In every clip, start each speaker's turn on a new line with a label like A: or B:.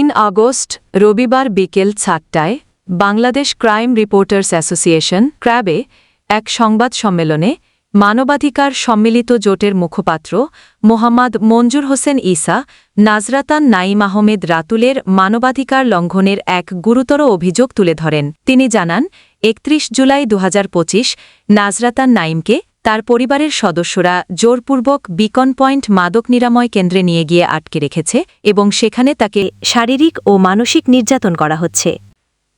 A: তিন আগস্ট, রবিবার বিকেল চারটায় বাংলাদেশ ক্রাইম রিপোর্টার্স অ্যাসোসিয়েশন, ক্র্যাবে এক সংবাদ সম্মেলনে মানবাধিকার সম্মিলিত জোটের মুখপাত্র মোহাম্মদ মঞ্জুর হোসেন ঈসা, নাজরাতান নাইম আহমেদ রাতুলের মানবাধিকার লঙ্ঘনের এক গুরুতর অভিযোগ তুলে ধরেন। তিনি জানান, একত্রিশ জুলাই দু হাজার পঁচিশ নাজরাতান নাইমকে তার পরিবারের সদস্যরা জোরপূর্বক বিকন পয়েন্ট মাদক নিরাময় কেন্দ্রে নিয়ে গিয়ে আটকে রেখেছে এবং সেখানে তাকে শারীরিক ও মানসিক নির্যাতন করা হচ্ছে।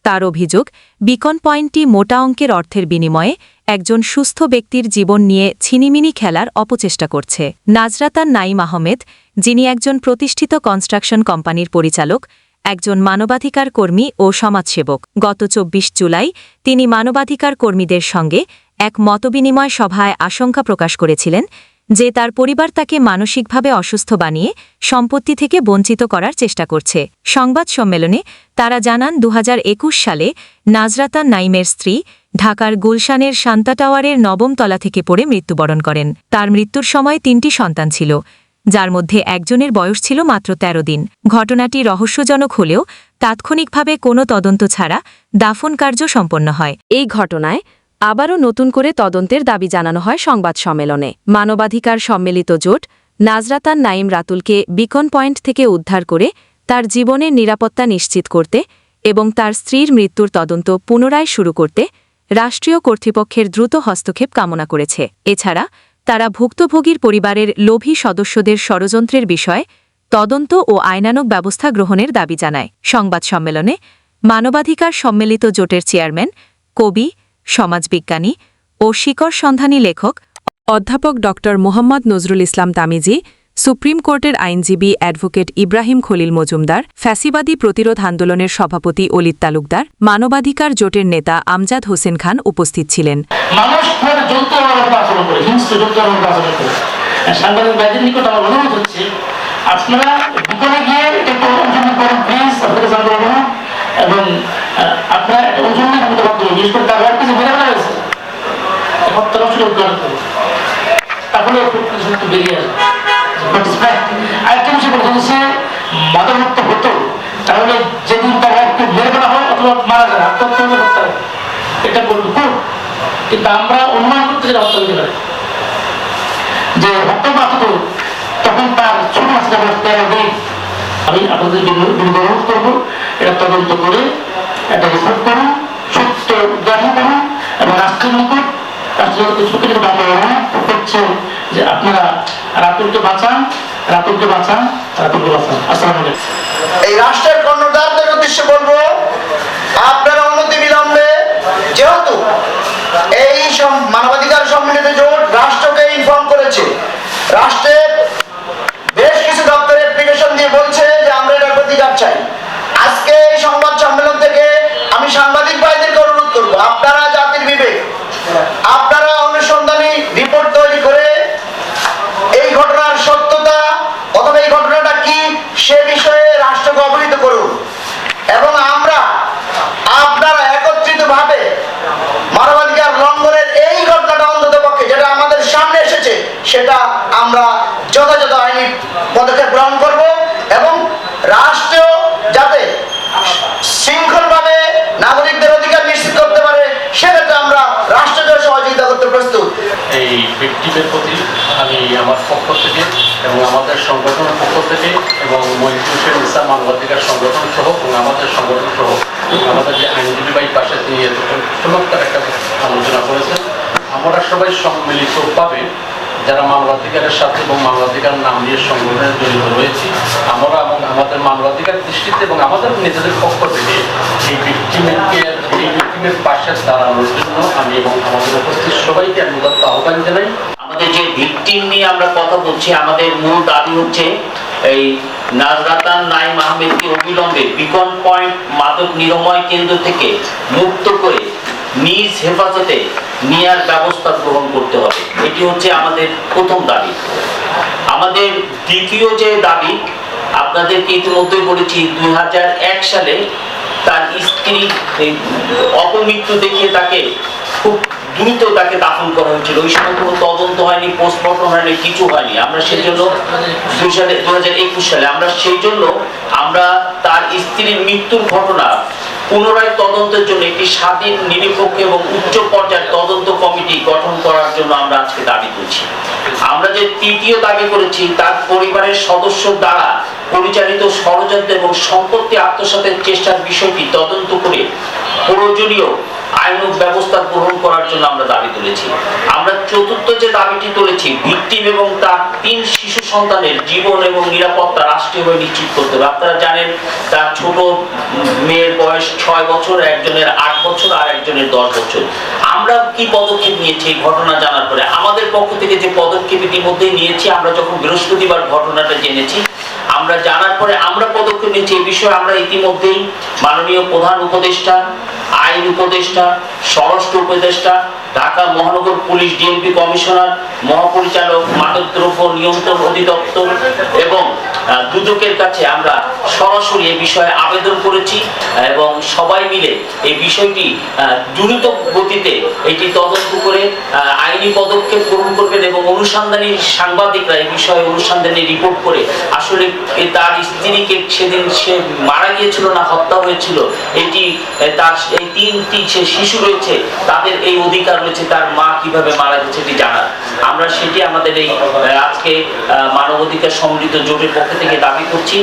A: তার অভিযোগ, বিকন পয়েন্টটি মোটা অঙ্কের অর্থের বিনিময়ে একজন সুস্থ ব্যক্তির জীবন নিয়ে ছিনিমিনি খেলার অপচেষ্টা করছে। নাজরাতান নাইম আহমেদ, যিনি একজন প্রতিষ্ঠিত কনস্ট্রাকশন কোম্পানির পরিচালক একজন মানবাধিকার কর্মী ও সমাজসেবক। গত চব্বিশ জুলাই তিনি মানবাধিকার কর্মীদের সঙ্গে এক মতবিনিময় সভায় আশঙ্কা প্রকাশ করেছিলেন যে তার পরিবার তাকে মানসিকভাবে অসুস্থ বানিয়ে সম্পত্তি থেকে বঞ্চিত করার চেষ্টা করছে। সংবাদ সম্মেলনে তারা জানান দু হাজার একুশ সালে নাজরাতা নাইমের স্ত্রী ঢাকার গুলশানের শান্তা টাওয়ারের নবম তলা থেকে পড়ে মৃত্যুবরণ করেন। তার মৃত্যুর সময় তিনটি সন্তান ছিল। যার মধ্যে একজনের বয়স ছিল মাত্র ১৩ দিন। ঘটনাটি রহস্যজনক হলেও তাৎক্ষণিকভাবে কোনো তদন্ত ছাড়া দাফন কার্য সম্পন্ন হয়। এই ঘটনায় আবারও নতুন করে তদন্তের দাবি জানানো হয় সংবাদ সম্মেলনে। মানবাধিকার সম্মিলিত জোট নাজরাতান নাইম রাতুলকে বিকন পয়েন্ট থেকে উদ্ধার করে তার জীবনের নিরাপত্তা নিশ্চিত করতে এবং তার স্ত্রীর মৃত্যুর তদন্ত পুনরায় শুরু করতে রাষ্ট্রীয় কর্তৃপক্ষের দ্রুত হস্তক্ষেপ কামনা করেছে। এছাড়া তারা ভুক্তভোগীর পরিবারের লোভী সদস্যদের ষড়যন্ত্রের বিষয়ে তদন্ত ও আইনানক ব্যবস্থা গ্রহণের দাবি জানায়। সংবাদ সম্মেলনে মানবাধিকার সম্মিলিত জোটের চেয়ারম্যান, কবি, সমাজবিজ্ঞানী ও শিকর সন্ধানী লেখক অধ্যাপক ড মোহাম্মদ নজরুল ইসলাম তামিজি সুপ্রিম কোর্টের আইনজীবী অ্যাডভোকেট ইব্রাহিম খলিল মজুমদার, ফ্যাসিবাদী প্রতিরোধ আন্দোলনের সভাপতি অলিত তালুকদার, মানবাধিকার জোটের নেতা আমজাদ হোসেন খান উপস্থিত ছিলেন।
B: মানুষ খুব যন্ত্রভাবে আচরণ করে, হিংস্র যন্ত্রভাবে আচরণ করে। সাংবাদিক ভাইদের নিকট আমার অনুরোধ হচ্ছে, আপনারা বিকালে গিয়ে একটু ওজন করুন প্লিজ আপনাদের জানতে পারব না এবং আপনারা একটা ওজন নিয়ে করতে পারবেন বিশেষ করে তার একটা যে বেড়ে বেড়া হয়েছে। হত্যা নষ্ট উদ্ধার করুন তাহলে একটু কিছু একটু বেরিয়ে আসবে. হচ্ছে মাদকমুক্ত হতো, তাহলে যেদিন তারা একটু মেরে ফেলা হয়, অথবা মারা যায় আত্মহত্যা হলে হত্যা এটা বলব কিন্তু আমরা অনুমান করতে গেলে হত্যা হতে যে হত্যা মাত্র তখন তার ছোট মাসে আমরা তেরো দিন আমি আপনাদের বিরুদ্ধে অনুরোধ করব। এটা তদন্ত করে এটা রিপোর্ট করুন, সত্য উদ্ঘাটন করুন, এবং রাষ্ট্রের নিকট রাষ্ট্রের রাতুলকে বাঁচান রাতুলকে বাঁচান রাতুলকে বাঁচান। আসসালামু
C: এই রাষ্ট্রের কর্ণধারদের উদ্দেশ্যে বলব আপনারা অনতি বিলম্বে যেহেতু এই সম- মানবাধিকার সম্মিলিত জোট রাষ্ট্রকে ইনফর্ম করেছে রাষ্ট্রের বেশ কিছু দপ্তরে অ্যাপ্লিকেশন দিয়ে বলছে যে আমরা এটার প্রতিকার চাই আজকে এই সংবাদ সম্মেলন থেকে আমি সাংবাদিক ভাইদেরকে অনুরোধ করব আপনারা জাতির বিবেক আপনারা অনুসন্ধানী রিপোর্ট তৈরি করে এই ঘটনার সত্যতা অথবা এই ঘটনাটা কি সে বিষয়ে রাষ্ট্রকে অবহিত করুন এবং আমরা আপনারা একত্রিত ভাবে মানবাধিকার লঙ্ঘনের এই ঘটনাটা অন্তত পক্ষে যেটা আমাদের সামনে এসেছে সেটা আমরা যথাযথ আইনি পদক্ষেপ গ্রহণ করব এবং রাষ্ট্র যাতে শৃঙ্খলভাবে নাগরিকদের অধিকার নিশ্চিত করতে পারে, সেক্ষেত্রে আমরা রাষ্ট্রকে সহযোগিতা করতে প্রস্তুত।
D: এই ভিক্টিমের প্রতি আমি আমার পক্ষ থেকে এবং আমাদের সংগঠনের পক্ষ থেকে এবং মহিউদ্দিন ইসলাম মানবাধিকার সংগঠন সহ এবং আমাদের সংগঠন সহ আমাদের যে আইনজীবী পাশে তিনি চমৎকার একটা আলোচনা করেছেন। আমরা সবাই সম্মিলিতভাবে যারা মানবাধিকারের সাথে এবং মানবাধিকার নাম নিয়ে সংগঠনে জড়িত রয়েছি, আমরা এবং আমাদের মানবাধিকার দৃষ্টিতে এবং আমাদের নিজেদের পক্ষ থেকে এই ভিক্টিমেরকে এই ভিক্টিমের পাশে দাঁড়ানোর জন্য আমি এবং আমাদের উপস্থিত সবাইকে আমি উদাত্ত আহ্বান জানাই।
E: আমাদের যে ভিকটিম নিয়ে আমরা কথা বলছি, আমাদের মূল দাবি হচ্ছে এই নাজরাতান নাইম আহমেদকে অবিলম্বে বিকন পয়েন্ট মাদক নিরাময় কেন্দ্র থেকে মুক্ত করে নিজ হেফাজতে নেয়ার ব্যবস্থা গ্রহণ করতে হবে। এটি হচ্ছে আমাদের প্রথম দাবি। আমাদের দ্বিতীয় যে দাবি, আপনাদেরকে ইতিমধ্যে বলেছি, দুই হাজার এক সালে তার স্ত্রী অপমৃত্যু দেখিয়ে তাকে খুব দ্রুত তাকে দাফন করা হয়েছিল। ওই সময় কোনো তদন্ত হয়নি পোস্টমর্টম হয়নি, কিছু হয়নি। আমরা সেই জন্য দুই সালে দু হাজার একুশ সালে আমরা সেই জন্য আমরা তার স্ত্রীর মৃত্যুর ঘটনা পুনরায় তদন্তের জন্য একটি স্বাধীন, নিরপেক্ষ এবং উচ্চ পর্যায়ের তদন্ত কমিটি গঠন করার জন্য আমরা আজকে দাবি করছি। আমরা যে তৃতীয় দাবি করেছি, তার পরিবারের সদস্য দ্বারা পরিচালিত ষড়যন্ত্র এবং সম্পত্তি আত্মসাতের চেষ্টার বিষয়টি তদন্ত করে প্রয়োজনীয় আইনক ব্যবস্থা গ্রহণ করার জন্য আমরা দাবি তুলেছি। আমরা চতুর্থ যে দাবিটি তুলেছি, ভিকটিম এবং তার তিন শিশু সন্তানের জীবন এবং নিরাপত্তা রাষ্ট্রীয়ভাবে নিশ্চিত করতে হবে। আপনারা জানেন, তার ছোট মেয়ের বয়স ছয় বছর, একজনের আট বছর আর একজনের দশ বছর। আমরা কি পদক্ষেপ নিয়েছি এই ঘটনা জানার পরে? আমাদের পক্ষ থেকে যে পদক্ষেপ ইতিমধ্যে নিয়েছি, আমরা যখন বৃহস্পতিবার ঘটনাটা জেনেছি, আমরা জানার পরে আমরা পদক্ষেপ নিয়েছি। এই বিষয়ে আমরা ইতিমধ্যেই মাননীয় প্রধান উপদেষ্টা আইন উপদেষ্টা, স্বরাষ্ট্র উপদেষ্টা, ঢাকা মহানগর পুলিশ ডিএমপি কমিশনার, মহাপরিচালক মাদকদ্রব্য নিয়ন্ত্রণ অধিদপ্তর এবং দুদকের কাছে আমরা সরাসরি এই বিষয়ে আবেদন করেছি এবং সবাই মিলে এই বিষয়টি দ্রুত গতিতে এটি তদন্ত করে আইনি পদক্ষেপ গ্রহণ অনুসন্ধানী সাংবাদিকরা এই বিষয়ে অনুসন্ধানী রিপোর্ট করে আসলে তার স্ত্রীকে সেদিন সে মারা গিয়েছিল না হত্যা হয়েছিল, এটি তার এই তিনটি যে শিশু রয়েছে, তাদের এই অধিকার রয়েছে, তার মা কীভাবে মারা গেছে এটি জানার। আমরা সেটি আমাদের এই আজকে মানবাধিকার সম্মিলিত জোটের পক্ষ থেকে দাবি করছি।